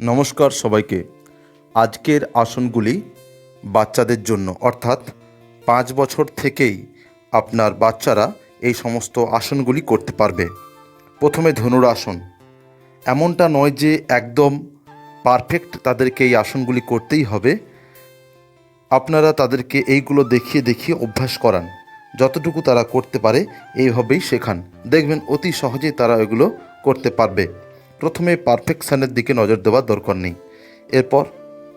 নমস্কার সবাইকে। আজকের আসনগুলি বাচ্চাদের জন্য, অর্থাৎ পাঁচ বছর থেকেই আপনার বাচ্চারা এই সমস্ত আসনগুলি করতে পারবে। প্রথমে ধনুর আসন এমনটা নয় যে একদম পারফেক্ট তাদেরকে এই আসনগুলি করতেই হবে। আপনারা তাদেরকে এইগুলো দেখিয়ে দেখিয়ে অভ্যাস করান। যতটুকু তারা করতে পারে, এইভাবেই শেখান। দেখবেন অতি সহজেই তারা এগুলো করতে পারবে। প্রথমে পারফেকশানের দিকে নজর দেওয়ার দরকার নেই। এরপর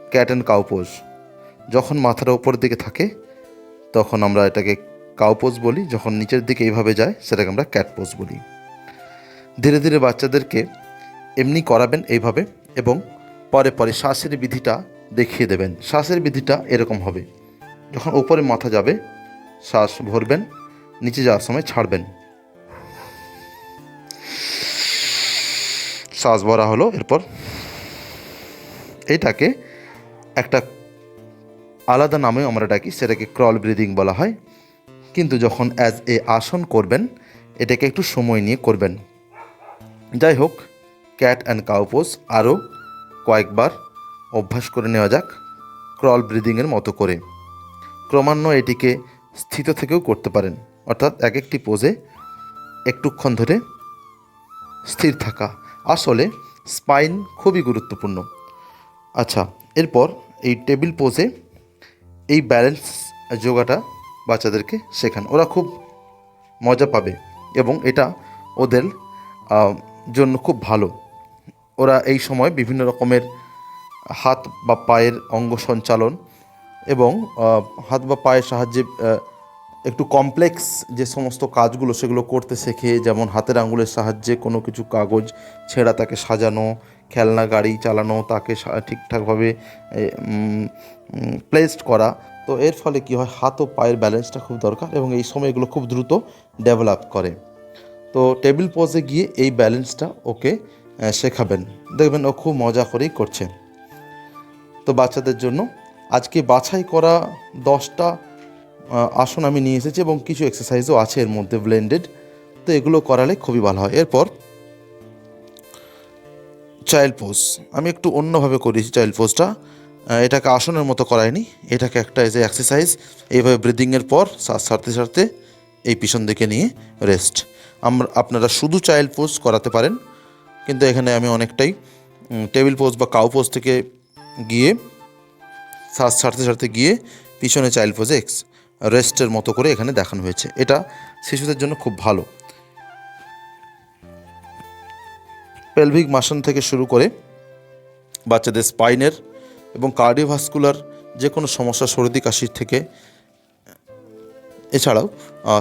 ক্যাট অ্যান্ড কাউপোজ। যখন মাথাটা উপরের দিকে থাকে, তখন আমরা এটাকে কাউপোজ বলি। যখন নিচের দিকে এইভাবে যায়, সেটাকে আমরা ক্যাট পোজ বলি। ধীরে ধীরে বাচ্চাদেরকে এমনি করাবেন এইভাবে এবং পরে পরে শ্বাসের বিধিটা দেখিয়ে দেবেন। শ্বাসের বিধিটা এরকম হবে। যখন উপরে মাথা যাবে, শ্বাস ভরবেন, নিচে যাওয়ার সময় ছাড়বেন। শ্বাস ভরা হলো, এরপর এটাকে একটা আলাদা নামেও আমরা ডাকি, সেটাকে ক্রল ব্রিদিং বলা হয়। কিন্তু যখন অ্যাজ এ আসন করবেন, এটাকে একটু সময় নিয়ে করবেন। যাই হোক ক্যাট অ্যান্ড কাউপোজ আরও কয়েকবার অভ্যাস করে নেওয়া যাক ক্রল ব্রিদিংয়ের মতো করে। ক্রমান্বয়ে এটিকে স্থিত থেকেও করতে পারেন। অর্থাৎ এক একটি পোজে একটুক্ষণ ধরে স্থির থাকা। আসলে স্পাইন খুবই গুরুত্বপূর্ণ। আচ্ছা এরপর এই টেবিল পোজে এই ব্যালেন্স যোগাটা বাচ্চাদেরকে শেখান। ওরা খুব মজা পাবে এবং এটা ওদের জন্য খুব ভালো। ওরা এই সময় বিভিন্ন রকমের হাত বা পায়ের অঙ্গ সঞ্চালন এবং হাত বা পায়ের সাহায্যে একটু কমপ্লেক্স যে সমস্ত কাজগুলো সেগুলো করতে শেখে, যেমন হাতের আঙুলের সাহায্যে কোনো কিছু কাগজ ছেঁড়া তাকে সাজানো, খেলনা, গাড়ি চালানো, তাকে ঠিকঠাকভাবে প্লেসড করা। তো এর ফলে কি হয়, হাত ও পায়ের ব্যালেন্সটা খুব দরকার এবং এই সময় এগুলো খুব দ্রুত ডেভেলপ করে। তো টেবিল পজে গিয়ে এই ব্যালেন্সটা ওকে শেখাবেন। দেখবেন ও খুব মজা করেই করছে। তো বাচ্চাদের জন্য আজকে বাছাই করা দশটা আসন আমি নিয়ে এসেছি এবং কিছু এক্সারসাইজও আছে এর মধ্যে ব্লেন্ডেড তো এগুলো করালে খুবই ভালো হয়। এরপর চাইল্ড পোজ আমি একটু অন্যভাবে করেছি চাইল্ড পোজটা এটাকে আসনের মতো করাইনি। এটাকে একটা এজ এ এক্সারসাইজ এইভাবে ব্রিদিংয়ের পর শ্বাস ছাড়তে ছাড়তে এই পিছন দিকে নিয়ে রেস্ট আমরা, আপনারা শুধু চাইল্ড পোজ করাতে পারেন, কিন্তু এখানে আমি অনেকটাই টেবিল পোজ বা কাউ পোজ থেকে গিয়ে শ্বাস ছাড়তে ছাড়তে গিয়ে পিছনে চাইল্ড পোজে রেস্টের মতো করে এখানে দেখানো হয়েছে। এটা শিশুদের জন্য খুব ভালো। পেলভিক মাসন থেকে শুরু করে বাচ্চাদের স্পাইনের এবং কার্ডিওভাস্কুলার যে কোনো সমস্যা, সর্দি কাশির থেকে, এছাড়াও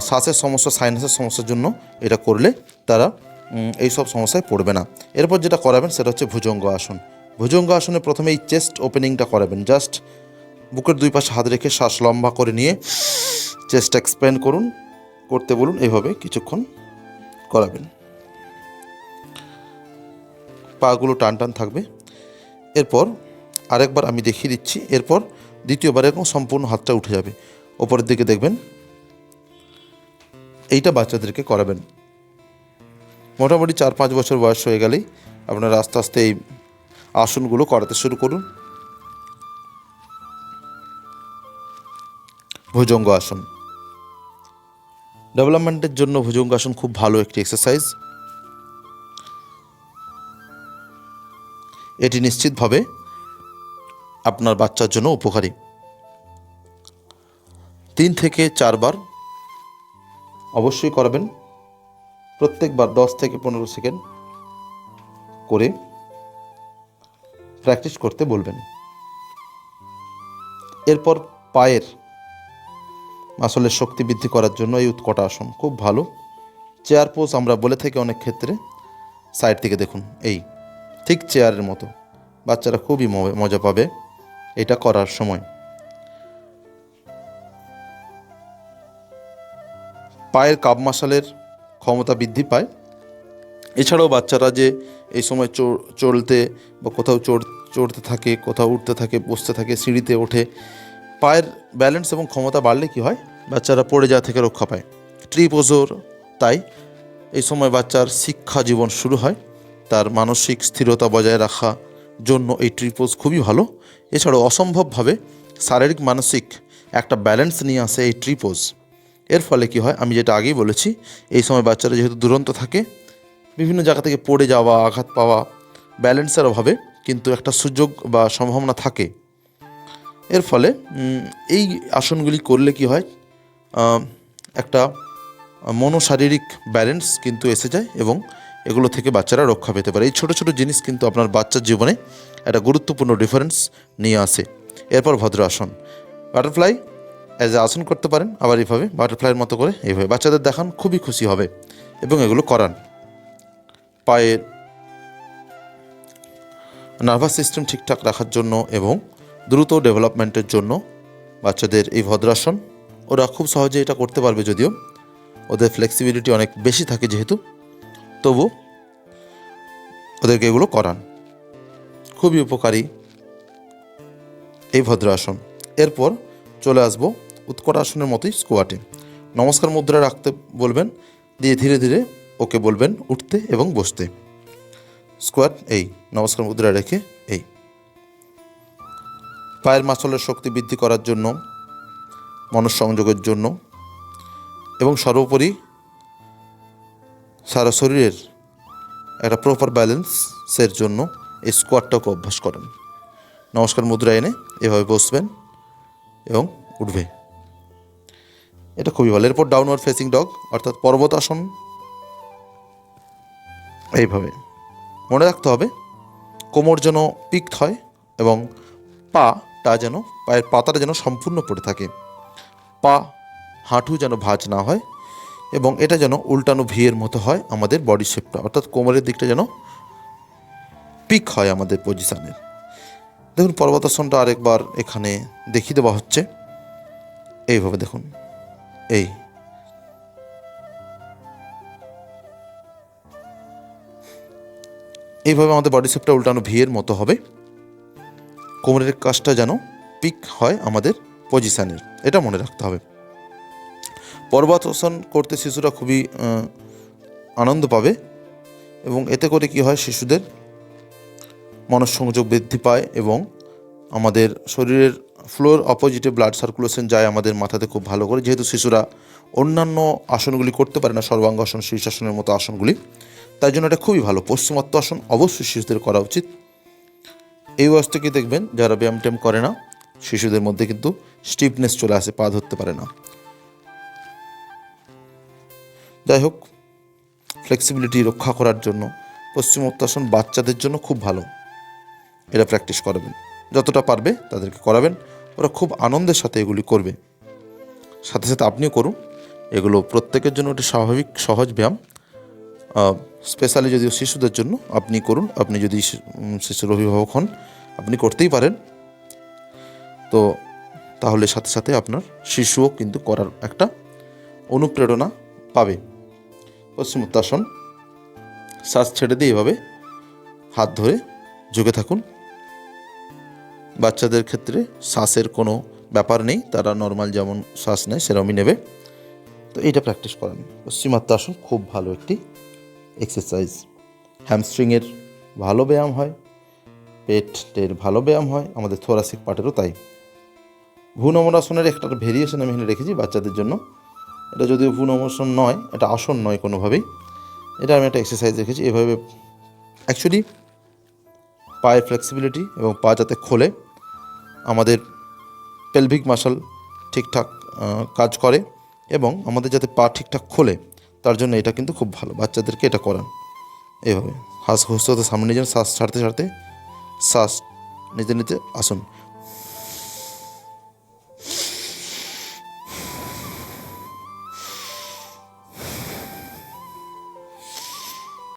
শ্বাসের সমস্যা, সাইনাসের সমস্যার জন্য এটা করলে তারা এই সব সমস্যায় পড়বে না। এরপর যেটা করাবেন সেটা হচ্ছে ভুজঙ্গ আসন। ভুজঙ্গ আসনে প্রথমে এই চেস্ট ওপেনিংটা করাবেন। জাস্ট বুকের দুই পাশে হাত রেখে শ্বাস লম্বা করে নিয়ে চেস্ট এক্সপ্যান্ড করুন, করতে বলুন এইভাবে কিছুক্ষণ করাবেন। পাগুলো টান টান থাকবে। এরপর আরেকবার আমি দেখিয়ে দিচ্ছি, এরপর দ্বিতীয়বার এরকম সম্পূর্ণ হাতটা উঠে যাবে। ওপরের দিকে দেখবেন, এইটা বাচ্চাদেরকে করাবেন। মোটামুটি চার পাঁচ বছর বয়স হয়ে গেলেই আপনারা আস্তে আস্তে এই আসনগুলো করাতে শুরু করুন। ভুজঙ্গ আসন ডেভেলপমেন্টের জন্য ভুজঙ্গ আসন খুব ভালো একটি এক্সারসাইজ এটি নিশ্চিতভাবে আপনার বাচ্চার জন্য উপকারী। তিন থেকে চারবার অবশ্যই করাবেন। প্রত্যেকবার দশ থেকে পনেরো সেকেন্ড করে প্র্যাকটিস করতে বলবেন। এরপর পায়ের মাসলের শক্তি বৃদ্ধি করার জন্য এই উৎকটা আসন খুব ভালো। চেয়ার পোজ আমরা বলে থাকি অনেক ক্ষেত্রে। সাইড থেকে দেখুন, এই ঠিক চেয়ারের মতো। বাচ্চারা খুবই মজা পাবে এটা করার সময়। পায়ের কাপ মাসালের ক্ষমতা বৃদ্ধি পায়। এছাড়াও বাচ্চারা যে এই সময় চলতে বা কোথাও চড়, চড়তে থাকে, কোথাও উঠতে থাকে, বসতে থাকে, সিঁড়িতে ওঠে, পায়ের ব্যালেন্স এবং ক্ষমতা বাড়লে কি হয়? বাচ্চারা পড়ে যাওয়া থেকে রক্ষা পায়। ট্রিপোজোর তাই এই সময় বাচ্চার শিক্ষা জীবন শুরু হয়। তার মানসিক স্থিরতা বজায় রাখা জন্য এই ট্রিপোজ খুবই ভালো। এছাড়াও অসম্ভবভাবে শারীরিক, মানসিক একটা ব্যালেন্স নিয়ে আসে এই ট্রিপোজ এর ফলে কি হয়, আমি যেটা আগেই বলেছি, এই সময় বাচ্চারা যেহেতু দুরন্ত থাকে, বিভিন্ন জায়গা থেকে পড়ে যাওয়া, আঘাত পাওয়া ব্যালেন্সের অভাবে কিন্তু একটা সুযোগ বা সম্ভাবনা থাকে। এর ফলে এই আসনগুলি করলে কি হয় একটা মনোশারীরিক ব্যালেন্স কিন্তু এসে যায় এবং এগুলো থেকে বাচ্চারা রক্ষা পেতে পারে। এই ছোটো ছোটো জিনিস কিন্তু আপনার বাচ্চার জীবনে একটা গুরুত্বপূর্ণ ডিফারেন্স নিয়ে আসে। এরপর ভদ্র আসন। বাটারফ্লাই অ্যাজ এ আসন করতে পারেন, আবার এইভাবে বাটারফ্লাইয়ের মতো করে এইভাবে বাচ্চাদের দেখান, খুবই খুশি হবে এবং এগুলো করান। পায়ের নার্ভাস সিস্টেম ঠিকঠাক রাখার জন্য এবং দ্রুত ডেভেলপমেন্টের জন্য বাচ্চাদের এই ভদ্রাসন ওরা খুব সহজে এটা করতে পারবে যদিও। ওদের ফ্লেক্সিবিলিটি অনেক বেশি থাকে যেহেতু। তবু ওদেরকে এগুলো করান। খুবই উপকারী এই ভদ্রাসন। এরপর চলে আসব উৎকট আসনের মতোই স্কোয়াটে নমস্কার মুদ্রা রাখতে বলবেন, দিয়ে ধীরে ধীরে ওকে বলবেন, উঠতে এবং বসতে। স্কোয়াট এই, নমস্কার মুদ্রা রেখে এই। পায়ের মাসলের শক্তি বৃদ্ধি করার জন্য মনঃসংযোগের জন্য এবং সর্বোপরি সারা শরীরের একটা প্রপার ব্যালেন্সের জন্য এই স্কোয়াটটাকে অভ্যাস করেন। নমস্কার মুদ্রা এনে এভাবে বসবেন এবং উঠবে। এটা খুবই ভালো। এরপর ডাউনওয়ার্ড ফেসিং ডগ অর্থাৎ পর্বতাসন। এইভাবে। মনে রাখতে হবে, কোমর যেন পিকড হয় এবং পা পাটা যেন, পায়ের পাতাটা যেন সম্পূর্ণ পড়ে থাকে। পা, হাঁটু যেন ভাঁজ না হয় এবং এটা যেন উল্টানো ভিয়ের মতো হয় আমাদের বডি শেপটা অর্থাৎ কোমরের দিকটা যেন পিক হয় আমাদের পজিশানের দেখুন, পর্বতাসনটা আরেকবার এখানে দেখিয়ে দেওয়া হচ্ছে। এইভাবে দেখুন। এই। এইভাবে আমাদের বডি শেপটা উল্টানো ভিয়ের মতো হবে। কোমরের কাজটা যেন পিক হয় আমাদের পজিশানের এটা মনে রাখতে হবে। পর্বতাসন করতে শিশুরা খুবই আনন্দ পাবে এবং এতে করে কি হয়, শিশুদের মনঃসংযোগ বৃদ্ধি পায় এবং আমাদের শরীরের ফ্লোর অপোজিটে ব্লাড সার্কুলেশন যায় আমাদের মাথাতে খুব ভালো করে। যেহেতু শিশুরা অন্যান্য আসনগুলি করতে পারে না সর্বাঙ্গাসন শীর্ষাসনের মতো আসনগুলি, তাই জন্য এটা খুবই ভালো। পশ্চিমত্ব আসন অবশ্যই শিশুদের করা উচিত। এই বয়স থেকে দেখবেন? যারা ব্যায়াম ট্যাম করে না শিশুদের মধ্যে কিন্তু স্টিফনেস চলে আসে, পা ধরতে পারে না। যাই হোক ফ্লেক্সিবিলিটি রক্ষা করার জন্য পশ্চিমোত্তাসন বাচ্চাদের জন্য খুব ভালো। এরা প্র্যাকটিস করাবেন। যতটা পারবে তাদেরকে করাবেন। ওরা খুব আনন্দের সাথে এগুলি করবে। সাথে সাথে আপনিও করুন। এগুলো প্রত্যেকের জন্য একটি স্বাভাবিক, সহজ ব্যায়াম। স্পেশালি যদিও শিশুদের জন্য আপনি করুন। আপনি যদি শিশুর অভিভাবক হন, আপনি করতেই পারেন। তো তাহলে সাথে সাথে আপনার শিশুও কিন্তু করার একটা অনুপ্রেরণা পাবে। পশ্চিমোত্তাসন, শ্বাস ছেড়ে দিয়ে এভাবে হাত ধরে ঝুঁকে থাকুন। বাচ্চাদের ক্ষেত্রে শ্বাসের কোনো ব্যাপার নেই, তারা নর্মাল যেমন শ্বাস নেয় সেরকমই নেবে। তো এটা প্র্যাকটিস করেন। পশ্চিমাত্তাসন খুব ভালো একটি এক্সারসাইজ হ্যামস্ট্রিংয়ের ভালো ব্যায়াম হয়, পেটের ভালো ব্যায়াম হয়, আমাদের থোরাসিক পার্টেরও তাই। ভূনমরাসনের একটা ভেরিয়েশন আমি এখানে রেখেছি বাচ্চাদের জন্য। এটা যদিও ভূনমরাসন নয়, এটা আসন নয় কোনোভাবেই। এটা আমি একটা এক্সারসাইজ রেখেছি, এভাবে অ্যাকচুয়ালি পায়ের ফ্লেক্সিবিলিটি এবং পা যাতে খোলে, আমাদের পেলভিক মাসল ঠিকঠাক কাজ করে এবং আমাদের যাতে পা ঠিকঠাক খোলে, তার জন্য এটা কিন্তু খুব ভালো, বাচ্চাদেরকে এটা করান। এভাবে। ঘুষতে হতে সামনে যান, শ্বাস ছাড়তে ছাড়তে, শ্বাস নিতে নিতে আসুন।